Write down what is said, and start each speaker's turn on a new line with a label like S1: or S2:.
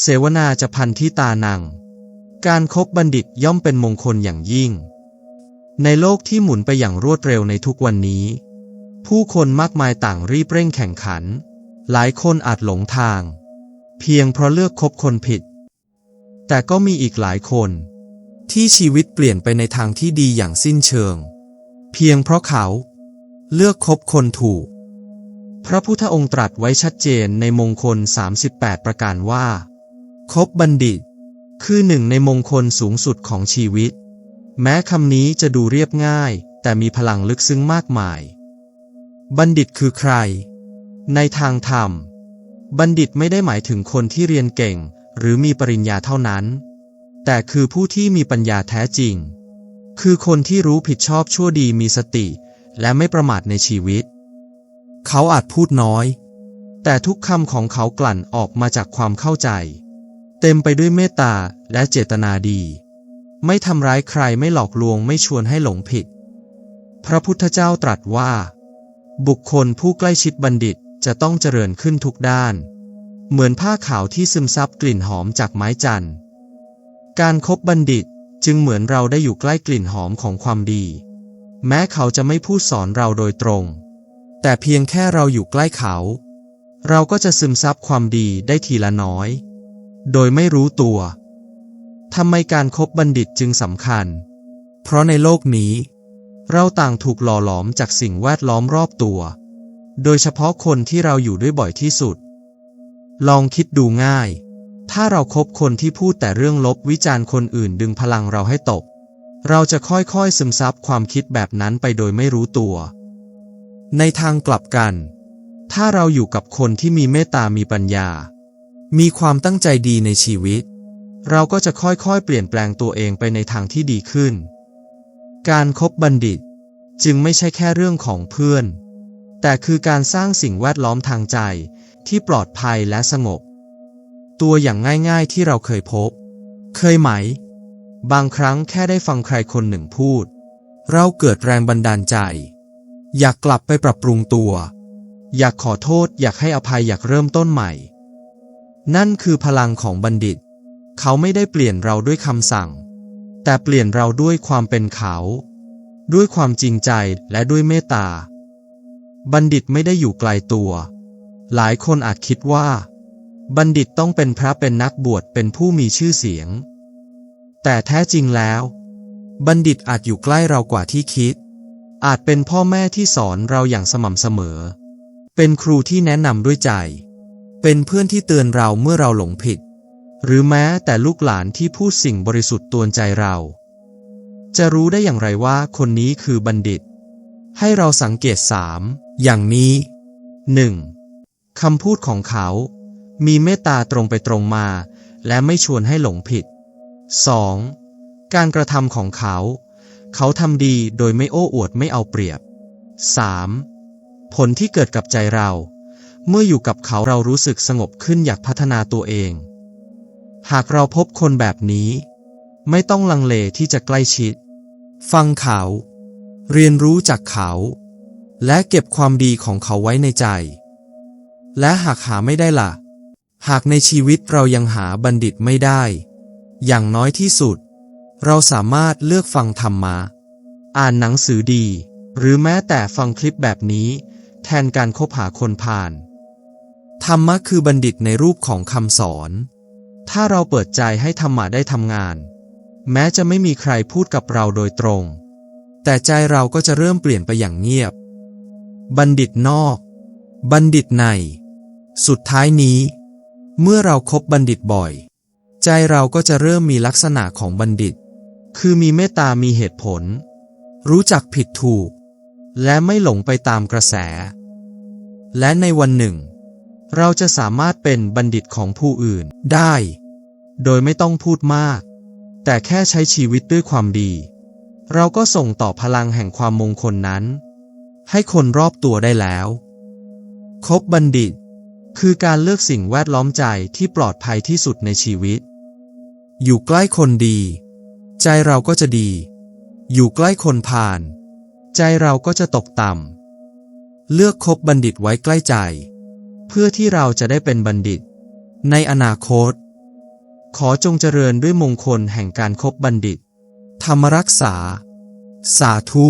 S1: เสวนาจะพันที่ตานัง การคบบัณฑิตย่อมเป็นมงคลอย่างยิ่ง ในโลกที่หมุนไปอย่างรวดเร็วในทุกวันนี้ ผู้คนมากมายต่างรีบเร่งแข่งขัน หลายคนอาจหลงทาง เพียงเพราะเลือกคบคนผิด แต่ก็มีอีกหลายคน ที่ชีวิตเปลี่ยนไปในทางที่ดีอย่างสิ้นเชิง เพียงเพราะเขา เลือกคบคนถูก พระพุทธองค์ตรัสไว้ชัดเจนในมงคล 38 ประการว่า คบบัณฑิต คือหนึ่งในมงคลสูงสุดของชีวิต แม้คำนี้จะดูเรียบง่าย แต่มีพลังลึกซึ้งมากมาย บัณฑิตคือใคร ในทางธรรม บัณฑิตไม่ได้หมายถึงคนที่เรียนเก่ง หรือมีปริญญาเท่านั้น แต่คือผู้ที่มีปัญญาแท้จริง คือคนที่รู้ผิดชอบชั่วดีมีสติ และไม่ประมาทในชีวิต เขาอาจพูดน้อยแต่ทุกคำของเขากลั่นออกมาจากความเข้าใจ เต็มไปด้วยเมตตาและเจตนาดี ไม่ทำร้ายใครไม่หลอกลวงไม่ชวนให้หลงผิด พระพุทธเจ้าตรัสว่า บุคคลผู้ใกล้ชิดบัณฑิตจะต้องเจริญขึ้นทุกด้าน เหมือนผ้าขาวที่ซึมซับกลิ่นหอมจากไม้จันทร์ การครบบัณฑิตจึงเหมือนเราได้อยู่ใกล้กลิ่นหอมของความดี แม้เขาจะไม่พูดสอนเราโดยตรง แต่เพียงแค่เราอยู่ใกล้เขา เราก็จะซึมซับความดีได้ทีละน้อย โดยไม่รู้ตัวทำไมการครบบัณฑิตจึงสำคัญ เพราะในโลกนี้ เราต่างถูกหล่อหลอมจากสิ่งแวดล้อมรอบตัว โดยเฉพาะคนที่เราอยู่ด้วยบ่อยที่สุด ลองคิดดูง่าย ถ้าเราครบคนที่พูดแต่เรื่องลบวิจารณ์คนอื่นดึงพลังเราให้ตก เราจะค่อยๆซึมซับความคิดแบบนั้นไปโดยไม่รู้ตัว ในทางกลับกัน ถ้าเราอยู่กับคนที่มีเมตตามีปัญญา มีความตั้งใจดีในชีวิต เราก็จะค่อยๆ เปลี่ยนแปลงตัวเองไปในทางที่ดีขึ้น การครบบัณฑิต จึงไม่ใช่แค่เรื่องของเพื่อน แต่คือการสร้างสิ่งแวดล้อมทางใจที่ปลอดภัยและสงบ ตัวอย่างง่ายๆที่เราเคยพบ เคยไหม บางครั้งแค่ได้ฟังใครคนหนึ่งพูด เราเกิดแรงบันดาลใจ อยากกลับไปปรับปรุงตัว อยากขอโทษ อยากให้อภัยอยากเริ่มต้นใหม่ นั่นคือพลังของบัณฑิต เขาไม่ได้เปลี่ยนเราด้วยคำสั่ง แต่เปลี่ยนเราด้วยความเป็นเขา ด้วยความจริงใจและด้วยเมตตา บัณฑิตไม่ได้อยู่ไกลตัว หลายคนอาจคิดว่า บัณฑิตต้องเป็นพระเป็นนักบวชเป็นผู้มีชื่อเสียง แต่แท้จริงแล้ว บัณฑิตอาจอยู่ใกล้เรากว่าที่คิด อาจเป็นพ่อแม่ที่สอนเราอย่างสม่ำเสมอ เป็นครูที่แนะนำด้วยใจ เป็นเพื่อนที่เตือนเราเมื่อเราหลงผิด หรือแม้แต่ลูกหลานที่พูดสิ่งบริสุทธิ์ตวนใจเรา จะรู้ได้อย่างไรว่าคนนี้คือบัณฑิต ให้เราสังเกตสามอย่างนี้ 1. คำพูดของเขา มีเมตตาตรงไปตรงมา และไม่ชวนให้หลงผิด 2. การกระทำของเขา เขาทำดีโดยไม่โอ้อวดไม่เอาเปรียบ 3. ผลที่เกิดกับใจเรา เมื่ออยู่กับเขาเรารู้สึกสงบขึ้นอยากพัฒนาตัวเอง หากเราพบคนแบบนี้ ไม่ต้องลังเลที่จะใกล้ชิด ฟังเขา เรียนรู้จากเขา และเก็บความดีของเขาไว้ในใจ และหากหาไม่ได้ล่ะ หากในชีวิตเรายังหาบัณฑิตไม่ได้ อย่างน้อยที่สุด เราสามารถเลือกฟังธรรมะอ่านหนังสือดี หรือแม้แต่ฟังคลิปแบบนี้ แทนการคบหาคนผ่าน ธรรมะคือบัณฑิตในรูปของคำสอน ถ้าเราเปิดใจให้ธรรมะได้ทำงาน แม้จะไม่มีใครพูดกับเราโดยตรง แต่ใจเราก็จะเริ่มเปลี่ยนไปอย่างเงียบ บัณฑิตนอก บัณฑิตใน สุดท้ายนี้ เมื่อเราครบบัณฑิตบ่อย ใจเราก็จะเริ่มมีลักษณะของบัณฑิต คือมีเมตตามีเหตุผล รู้จักผิดถูก และไม่หลงไปตามกระแส และในวันหนึ่ง เราจะสามารถเป็นบัณฑิตของผู้อื่นได้ โดยไม่ต้องพูดมาก แต่แค่ใช้ชีวิตด้วยความดี เราก็ส่งต่อพลังแห่งความมงคลนั้น ให้คนรอบตัวได้แล้ว คบบัณฑิต คือการเลือกสิ่งแวดล้อมใจที่ปลอดภัยที่สุดในชีวิต อยู่ใกล้คนดี ใจเราก็จะดี อยู่ใกล้คนผ่าน ใจเราก็จะตกต่ำเลือกคบบัณฑิตไว้ใกล้ใจ เพื่อที่เราจะได้เป็นบัณฑิต ในอนาคต ขอจงเจริญด้วยมงคลแห่งการครบบัณฑิต ธรรมรักษา สาธุ